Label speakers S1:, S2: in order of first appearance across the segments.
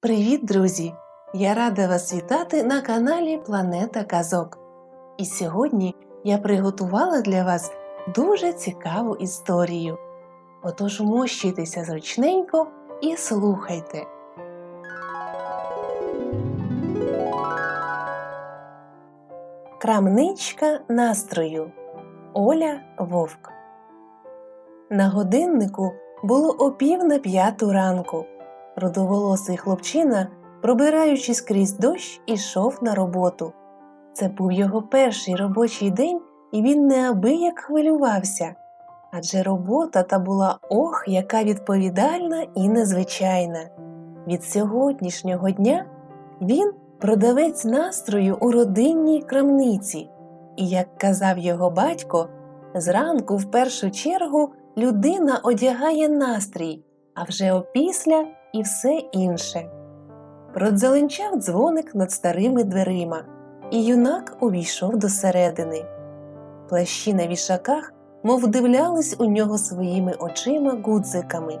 S1: Привіт, друзі! Я рада вас вітати на каналі Планета Казок. І сьогодні я приготувала для вас дуже цікаву історію. Отож мощуйтеся зручненько і слухайте. Крамничка настрою Оля Вовк. На годиннику було о пів на п'яту ранку. Рудоволосий хлопчина, пробираючись крізь дощ, ішов на роботу. Це був його перший робочий день, і він неабияк хвилювався. Адже робота та була ох, яка відповідальна і незвичайна. Від сьогоднішнього дня він продавець настрою у родинній крамниці, і, як казав його батько, зранку в першу чергу людина одягає настрій, а вже опісля і все інше. Продзеленчав дзвоник над старими дверима, і юнак увійшов до середини. Плащі на вішаках, мов вдивлялись у нього своїми очима гудзиками.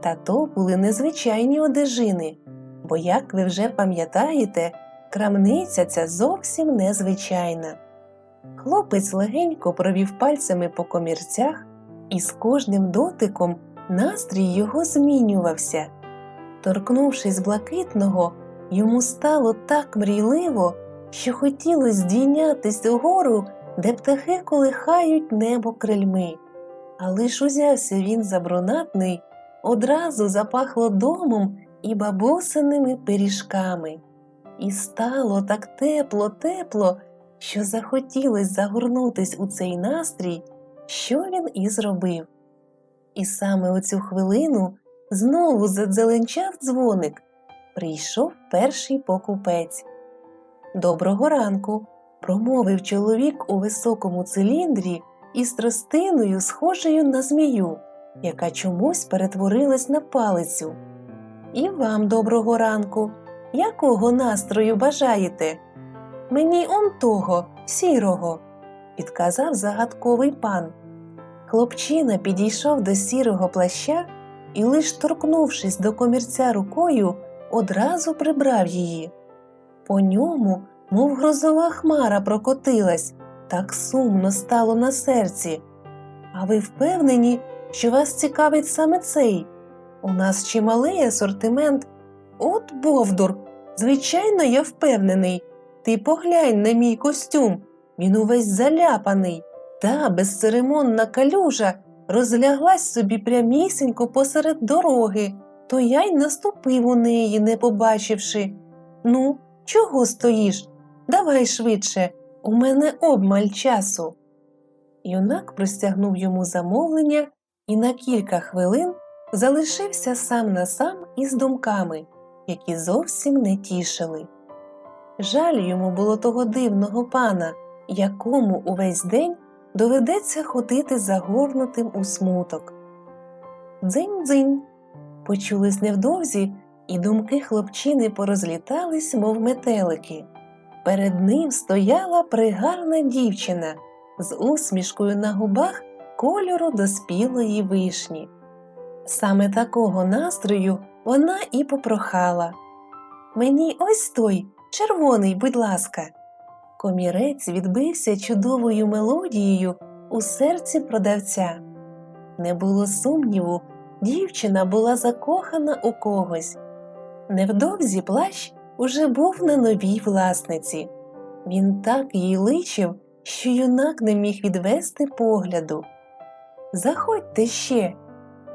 S1: Та то були незвичайні одежини, бо, як ви вже пам'ятаєте, крамниця ця зовсім незвичайна. Хлопець легенько провів пальцями по комірцях, і з кожним дотиком настрій його змінювався. Торкнувшись блакитного, йому стало так мрійливо, що хотілося здійнятись угору, де птахи колихають небо крильми. Але ж узявся він за брунатний, одразу запахло домом і бабусиними пиріжками. І стало так тепло, тепло, що захотілось загорнутись у цей настрій, що він і зробив. І саме у цю хвилину знову задзеленчав дзвоник. Прийшов перший покупець. Доброго ранку, промовив чоловік у високому циліндрі із тростиною, схожою на змію, яка чомусь перетворилась на палицю. І вам доброго ранку. Якого настрою бажаєте? Мені он того, сірого, підказав загадковий пан. Хлопчина підійшов до сірого плаща і, лиш торкнувшись до комірця рукою, одразу прибрав її. По ньому, мов грозова хмара, прокотилась, так сумно стало на серці. А ви впевнені, що вас цікавить саме цей? У нас чималий асортимент. От Бовдур, звичайно, я впевнений. Ти поглянь на мій костюм, він увесь заляпаний. Та безцеремонна калюжа розляглась собі прямісінько посеред дороги, то я й наступив у неї, не побачивши. Ну, чого стоїш? Давай швидше, у мене обмаль часу. Юнак простягнув йому замовлення і на кілька хвилин залишився сам на сам із думками, які зовсім не тішили. Жаль йому було того дивного пана, якому увесь день доведеться ходити загорнутим у смуток. Дзинь-дзинь. Почулись невдовзі, і думки хлопчини порозлітались, мов метелики. Перед ним стояла пригарна дівчина з усмішкою на губах кольору доспілої вишні. Саме такого настрою вона і попрохала. Мені ось той, червоний, будь ласка. Комірець відбився чудовою мелодією у серці продавця. Не було сумніву, дівчина була закохана у когось. Невдовзі плащ уже був на новій власниці. Він так їй личив, що юнак не міг відвести погляду. Заходьте ще.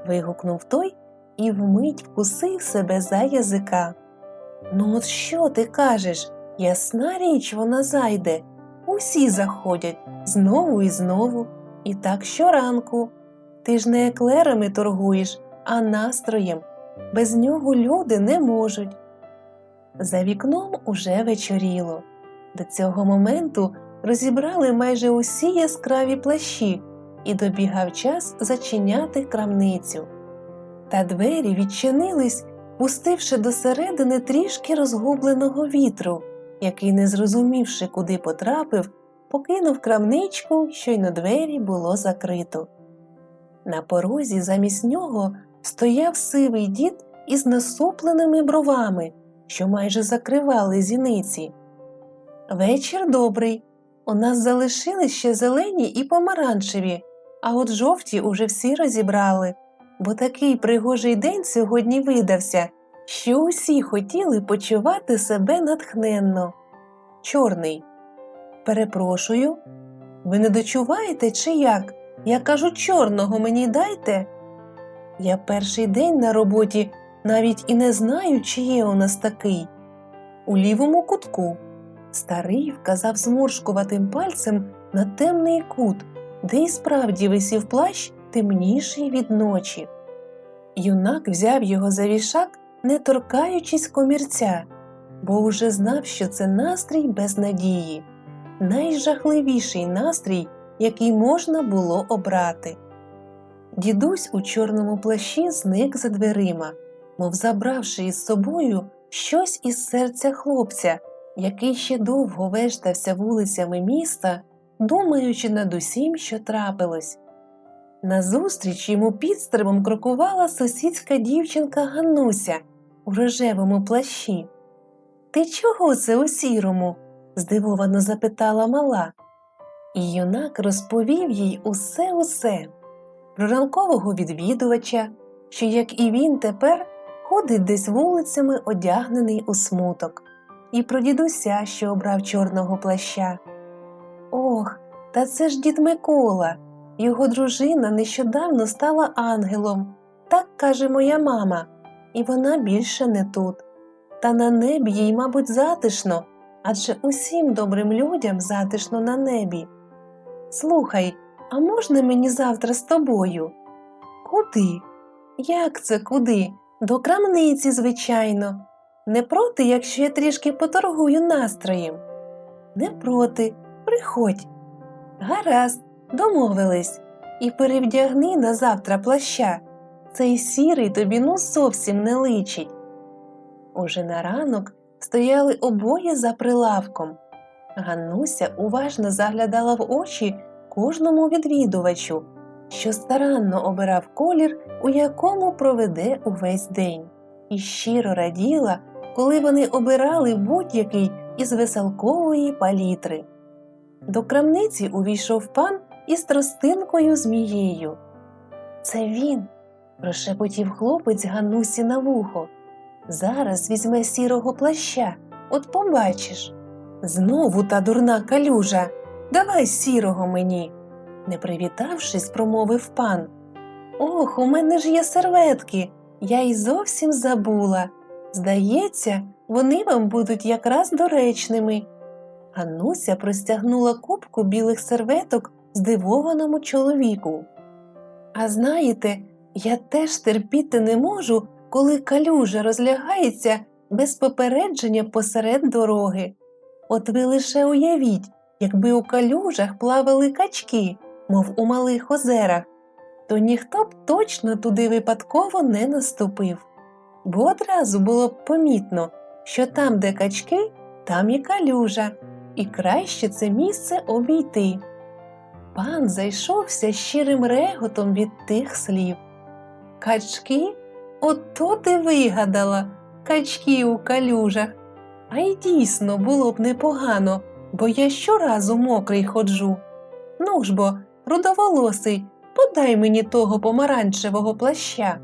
S1: вигукнув той і вмить вкусив себе за язика. Ну, от що ти кажеш? Ясна річ вона зайде. Усі заходять знову і знову, і так щоранку. Ти ж не еклерами торгуєш, а настроєм. Без нього люди не можуть. За вікном уже вечоріло. До цього моменту розібрали майже усі яскраві плащі, і добігав час зачиняти крамницю. Та двері відчинились, пустивши до середини трішки розгубленого вітру, який, не зрозумівши, куди потрапив, покинув крамничку, щойно двері було закрито. На порозі замість нього стояв сивий дід із насупленими бровами, що майже закривали зіниці. Вечір добрий. У нас залишились ще зелені і помаранчеві, а от жовті уже всі розібрали, бо такий пригожий день сьогодні видався, що усі хотіли почувати себе натхненно. Чорний. Перепрошую, ви не дочуваєте чи як? Я кажу, чорного мені дайте. Я перший день на роботі навіть і не знаю, чи є у нас такий. У лівому кутку. Старий вказав зморшкуватим пальцем на темний кут, де і справді висів плащ темніший від ночі. Юнак взяв його за вішак, не торкаючись комірця, бо уже знав, що це настрій без надії, найжахливіший настрій, який можна було обрати. Дідусь у чорному плащі зник за дверима, мов забравши із собою щось із серця хлопця, який ще довго вештався вулицями міста, думаючи над усім, що трапилось. Назустріч йому підстрибом крокувала сусідська дівчинка Ганнуся у рожевому плащі. Ти чого це у сірому? здивовано запитала мала. І юнак розповів їй усе усе про ранкового відвідувача, що, як і він тепер, ходить десь вулицями, одягнений у смуток, і про дідуся, що обрав чорного плаща. Ох, та це ж дід Микола. Його дружина нещодавно стала ангелом, так каже моя мама, і вона більше не тут. Та на небі їй, мабуть, затишно, адже усім добрим людям затишно на небі. Слухай, а можна мені завтра з тобою? Куди? Як це куди? До крамниці, звичайно. Не проти, якщо я трішки поторгую настроєм. Не проти, приходь. Гаразд, домовились. І перевдягни на завтра плаща. Цей сірий тобі ну зовсім не личить. Уже на ранок стояли обоє за прилавком. Ганнуся уважно заглядала в очі кожному відвідувачу, що старанно обирав колір, у якому проведе увесь день, і щиро раділа, коли вони обирали будь-який із веселкової палітри. До крамниці увійшов пан із тростинкою змією. Це він, прошепотів хлопець Ганнусі на вухо. Зараз візьме сірого плаща, от побачиш. Знову та дурна калюжа. Давай сірого мені. Не привітавшись, промовив пан. Ох, у мене ж є серветки. Я й зовсім забула. Здається, вони вам будуть якраз доречними. Ганнуся простягнула купку білих серветок здивованому чоловіку. А знаєте, я теж терпіти не можу, коли калюжа розлягається без попередження посеред дороги. От ви лише уявіть, якби у калюжах плавали качки, мов у малих озерах, то ніхто б точно туди випадково не наступив. Бо одразу було б помітно, що там, де качки, там і калюжа, і краще це місце обійти. Пан зайшовся щирим реготом від тих слів. Качки? Ото ти вигадала, качки у калюжах. А й дійсно було б непогано, бо я щоразу мокрий ходжу. Ну ж бо, рудоволосий, подай мені того помаранчевого плаща.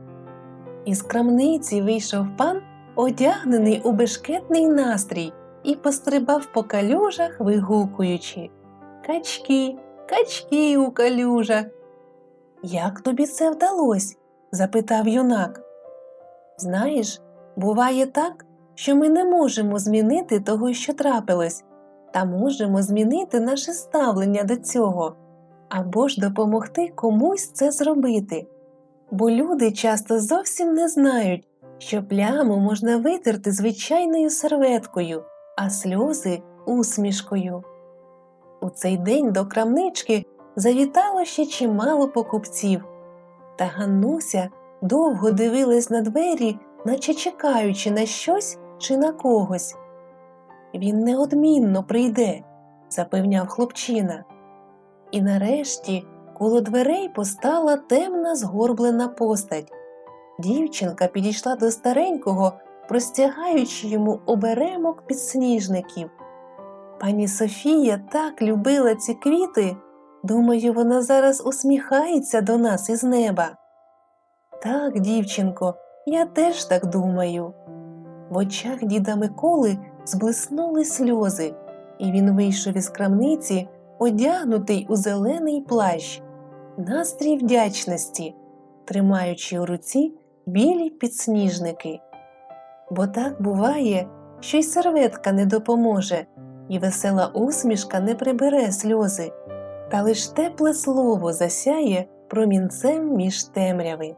S1: Із крамниці вийшов пан, одягнений у бешкетний настрій, і пострибав по калюжах, вигукуючи Качки, качки у калюжах. Як тобі це вдалося? запитав юнак. Знаєш, буває так, що ми не можемо змінити того, що трапилось, та можемо змінити наше ставлення до цього або ж допомогти комусь це зробити. Бо люди часто зовсім не знають, що пляму можна витерти звичайною серветкою, а сльози усмішкою. У цей день до крамнички завітало ще чимало покупців, та Ганнуся довго дивилась на двері, наче чекаючи на щось чи на когось. Він неодмінно прийде, запевняв хлопчина. І нарешті коло дверей постала темна згорблена постать. Дівчинка підійшла до старенького, простягаючи йому оберемок підсніжників. Пані Софія так любила ці квіти, думаю, вона зараз усміхається до нас із неба. Так, дівчинко, я теж так думаю. В очах діда Миколи зблиснули сльози, і він вийшов із крамниці, одягнутий у зелений плащ, настрій вдячності, тримаючи у руці білі підсніжники. Бо так буває, що й серветка не допоможе, і весела усмішка не прибере сльози, та лиш тепле слово засяє промінцем між темряви.